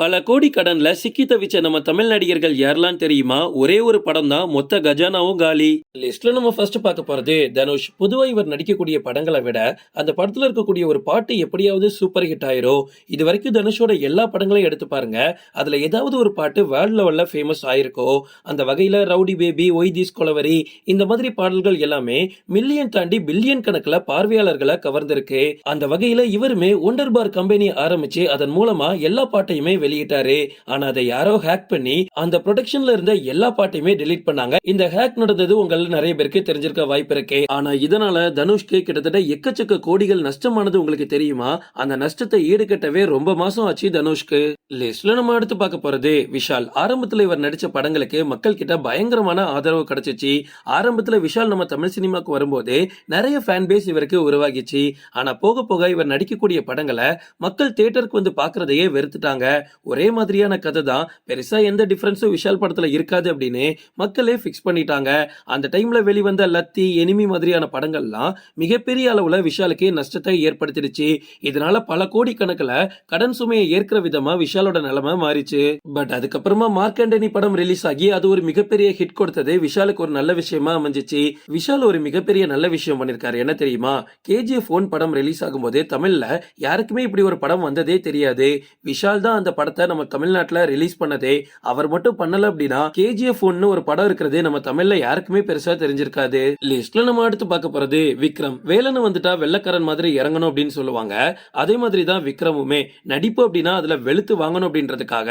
பல கோடி கடன்ல சிக்கி தவிச்ச நம்ம தமிழ் நடிகர்கள் யாரெல்லாம் தெரியுமா? ஒரே ஒரு படம் தான் மொத்த கஜானாவும் காலி. லிஸ்ட்ல நம்ம ஃபர்ஸ்ட் பார்க்க போறது தனுஷ். பொதுவா இவர் நடிக்கக்கூடிய படங்களை விட அந்த படத்துல இருக்கக்கூடிய ஒரு பாட்டு எப்படியாவது சூப்பர் ஹிட் ஆயிரும். இது வரைக்கும் தனுஷோட எல்லா படங்களையும் எடுத்து பாருங்க. அதுல ஏதாவது ஒரு பாட்டு வேர்ல்ட் லெவல்ல ஃபேமஸ் ஆயிருக்கோ அந்த வகையில rowdy baby why this Kolaveri இந்த மாதிரி பாடல்கள் எல்லாமே மில்லியன் தாண்டி பில்லியன் கணக்குல பார்வையாளர்களை கவர்ந்திருக்கு. அந்த வகையில இவருமே ஒண்டர் பார் கம்பெனி ஆரம்பிச்சு அதன் மூலமா எல்லா பாட்டையுமே வெளியிட்டாரு. ஆனா அதை யாரோ ஹேக் பண்ணி அந்த ப்ரொடக்ஷன்ல இருந்த எல்லா பாட்டையுமே டெலீட் பண்ணாங்க. இந்த ஹேக் நடந்தது உங்கள நிறைய பேருக்கு தெரிஞ்சிருக்க வாய்ப்பு இருக்கு. ஆனா இதனால தனுஷ்க்கு கிட்டத்தட்ட எக்கச்சக்க கோடிகள் நஷ்டமானது உங்களுக்கு தெரியுமா? அந்த நஷ்டத்தை ஈடுகட்டவே ரொம்ப மாசம் ஆச்சு தனுஷ்க்கு. லிஸ்ட்ல நம்ம அடுத்து பார்க்க போறது விஷால். ஆரம்பத்துல இவர் நடிச்ச படங்களுக்கு மக்கள் கிட்ட பயங்கரமான ஆதரவு கிடைச்சிச்சு. ஆரம்பத்துல விஷால் நம்ம தமிழ் சினிமாக்கு வரும்போது நிறைய ஃபேன் பேஸ் இவருக்கு உருவாகிச்சு. ஆனா போக போக இவர் நடிக்கக்கூடிய படங்களை மக்கள் தியேட்டருக்கு வந்து பாக்குறதையே வெறுத்துட்டாங்க. ஒரே மாதிரியான கதை தான். பெருசாக எந்த டிஃப்ரென்ஸும் விஷால் படத்தில் இருக்காது அப்படின்னு மக்களே ஃபிக்ஸ் பண்ணிட்டாங்க. அந்த டைம்ல வெளிவந்த லத்தி எனிமி மாதிரியான படங்கள்லாம் மிகப்பெரிய அளவில் விஷாலுக்கு நஷ்டத்தை ஏற்படுத்திடுச்சு. இதனால பல கோடி கணக்குல கடன் சுமையை ஏற்கிற விதமா விஷாலோட நிலைமை மாறிச்சு. பட் அதுக்கப்புறமா மார்க்கண்டனி படம் ரிலீஸ் ஆகி அது ஒரு மிகப்பெரிய ஹிட் கொடுத்தது. விஷாலுக்கு ஒரு நல்ல விஷயமா அமைஞ்சிச்சு. விஷால் ஒரு மிகப்பெரிய நல்ல விஷயம் பண்ணிருக்காரு. என்ன தெரியுமா? கேஜிஎஃப் ஒன் படம் ரிலீஸ் ஆகும்போது தமிழ்ல யாருக்குமே இப்படி ஒரு படம் வந்ததே தெரியாது. விஷால் தான் அந்த படத்தை நம்ம தமிழ்நாட்டுல ரிலீஸ் பண்ணதே அவர் மட்டும் பண்ணல அப்படின்னா கேஜிஎஃப் ஒன்னு ஒரு படம் இருக்கிறது நம்ம தமிழ்ல யாருக்குமே பெருசா தெரிஞ்சிருக்காது. லிஸ்ட்ல நம்ம அடுத்து பார்க்க போறது விக்ரம். வேலன்னு வந்துட்டா வெள்ளக்காரன் மாதிரி இறங்கணும் அப்படின்னு சொல்லுவாங்க. அதே மாதிரி தான் விக்ரமுமே. நடிப்பு அப்படின்னா அதுல வெளுத்து வாங்கணும் அப்படின்றதுக்காக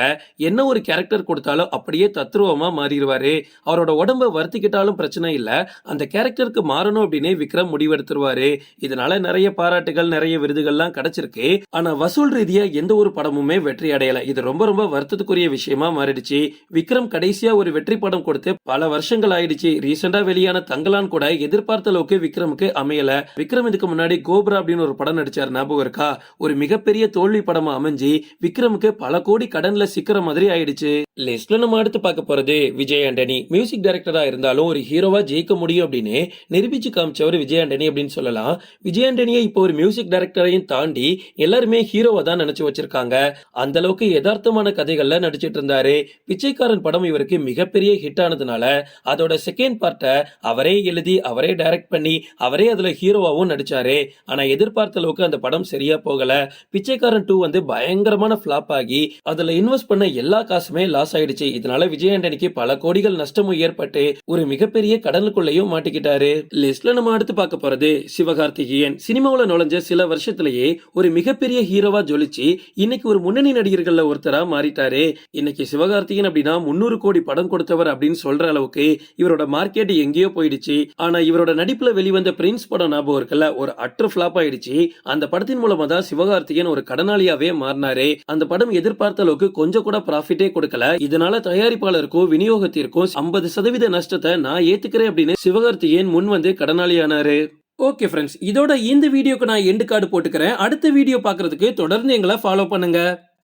என்ன ஒரு கேரக்டர் கொடுத்தாலும் அப்படியே தத்ரூபமா மாறிடுவாரு. அவரோட உடம்ப வருத்திக்கிட்டாலும் பிரச்சனை இல்ல. அந்த கேரக்டருக்கு மாறணும் அப்படின்னு விக்ரம் முடிவெடுத்துருவாரு. இதனால நிறைய பாராட்டுகள் நிறைய விருதுகள்லாம் கிடைச்சிருக்கு. ஆனா வசூல் ரீதியா எந்த ஒரு படமுமே வெற்றி அடையல. இது ரொம்ப ரொம்ப வருத்தத்துக்குரிய விஷயமா மாறிடுச்சு. விக்ரம் கடைசியா ஒரு வெற்றி படம் கொடுத்து பல வருஷங்கள் ஆயிடுச்சு. ரீசெண்டா வெளியான தங்கலான் கூட எதிர்பார்த்த அளவுக்கு விக்ரமுக்கு அமையல. விக்ரம் இதுக்கு முன்னாடி கோப்ரா அப்படின்னு ஒரு படம் நடிச்சார் ஞாபகம் இருக்கா? ஒரு மிகப்பெரிய தோல்வி படமா அமைஞ்சு விக்ரமுக்கு பல கோடி கடன்ல சிக்கிற மாதிரி ஆயிடுச்சு. லிஸ்ட்ல நம்ம அடுத்து பார்க்க போறது விஜய் ஆண்டனி. மியூசிக் டைரக்டரா இருந்தாலும் ஒரு ஹீரோவா ஜெயிக்க முடியும் அப்படின்னு நிரூபிச்சு காமிச்சவர் விஜய் ஆண்டனி அப்படின்னு சொல்லலாம். விஜய் ஆண்டனியை இப்போ ஒரு மியூசிக் டைரக்டரையும் தாண்டி எல்லாருமே ஹீரோவா தான் நினைச்சு வச்சிருக்காங்க. அந்த அளவுக்கு யதார்த்தமான கதைகள்ல நடிச்சிட்டு இருந்தாரு பிச்சைக்காரன் படம் இவருக்கு மிகப்பெரிய ஹிட் ஆனதுனால அதோட செகண்ட் பார்ட்டை அவரே எழுதி அவரே டைரக்ட் பண்ணி அவரே அதுல ஹீரோவாகவும் நடிச்சாரு. ஆனா எதிர்பார்த்த அளவுக்கு அந்த படம் சரியா போகல. பிச்சைக்காரன் டூ வந்து பயங்கரமான ஃபிளாப் ஆகி அதுல இன்வெஸ்ட் பண்ண எல்லா காசுமே லாஸ் ஆயிடுச்சு. இதனால விஜய் ஆண்டனிக்கு பல கோடிகள் நஷ்டமும் ஏற்பட்டு ஒரு மிகப்பெரிய கடலுக்குள்ளேயும் மாட்டிக்கிட்டாரு. லிஸ்ட்ல நம்ம அடுத்து பார்க்க போறது சிவகார்த்திகேயன். சினிமாவில் நுழைஞ்ச சில வருஷத்திலேயே ஒரு மிகப்பெரிய ஹீரோவா ஜொலிச்சு இன்னைக்கு ஒரு முன்னணி நடிகர்கள் நடிகர்கள்ல ஒருத்தரா மாறிட்டாரு. இன்னைக்கு சிவகார்த்திகன் அப்படின்னா முன்னூறு கோடி படம் கொடுத்தவர் அப்படின்னு சொல்ற அளவுக்கு இவரோட மார்க்கெட் எங்கேயோ போயிடுச்சு. ஆனா இவரோட நடிப்புல வெளிவந்த பிரின்ஸ் படம் ஞாபகம் இருக்குல்ல? ஒரு அற்று ஃபிளாப் ஆயிடுச்சு. அந்த படத்தின் மூலமா தான் சிவகார்த்திகன் ஒரு கடனாளியாவே மாறினாரு. அந்த படம் எதிர்பார்த்த அளவுக்கு கொஞ்சம் கூட ப்ராஃபிட்டே கொடுக்கல. இதனால தயாரிப்பாளருக்கும் விநியோகத்திற்கும் ஐம்பது சதவீத நஷ்டத்தை நான் ஏத்துக்கிறேன் அப்படின்னு சிவகார்த்திகேயன் முன் வந்து கடனாளியானாரு. ஓகே ஃப்ரெண்ட்ஸ் இதோட இந்த வீடியோக்கு நான் எண்டு கார்டு போட்டுக்கிறேன். அடுத்த வீடியோ பார்க்கறதுக்கு தொடர்ந்து எங்களை ஃபாலோ பண்ணுங்க.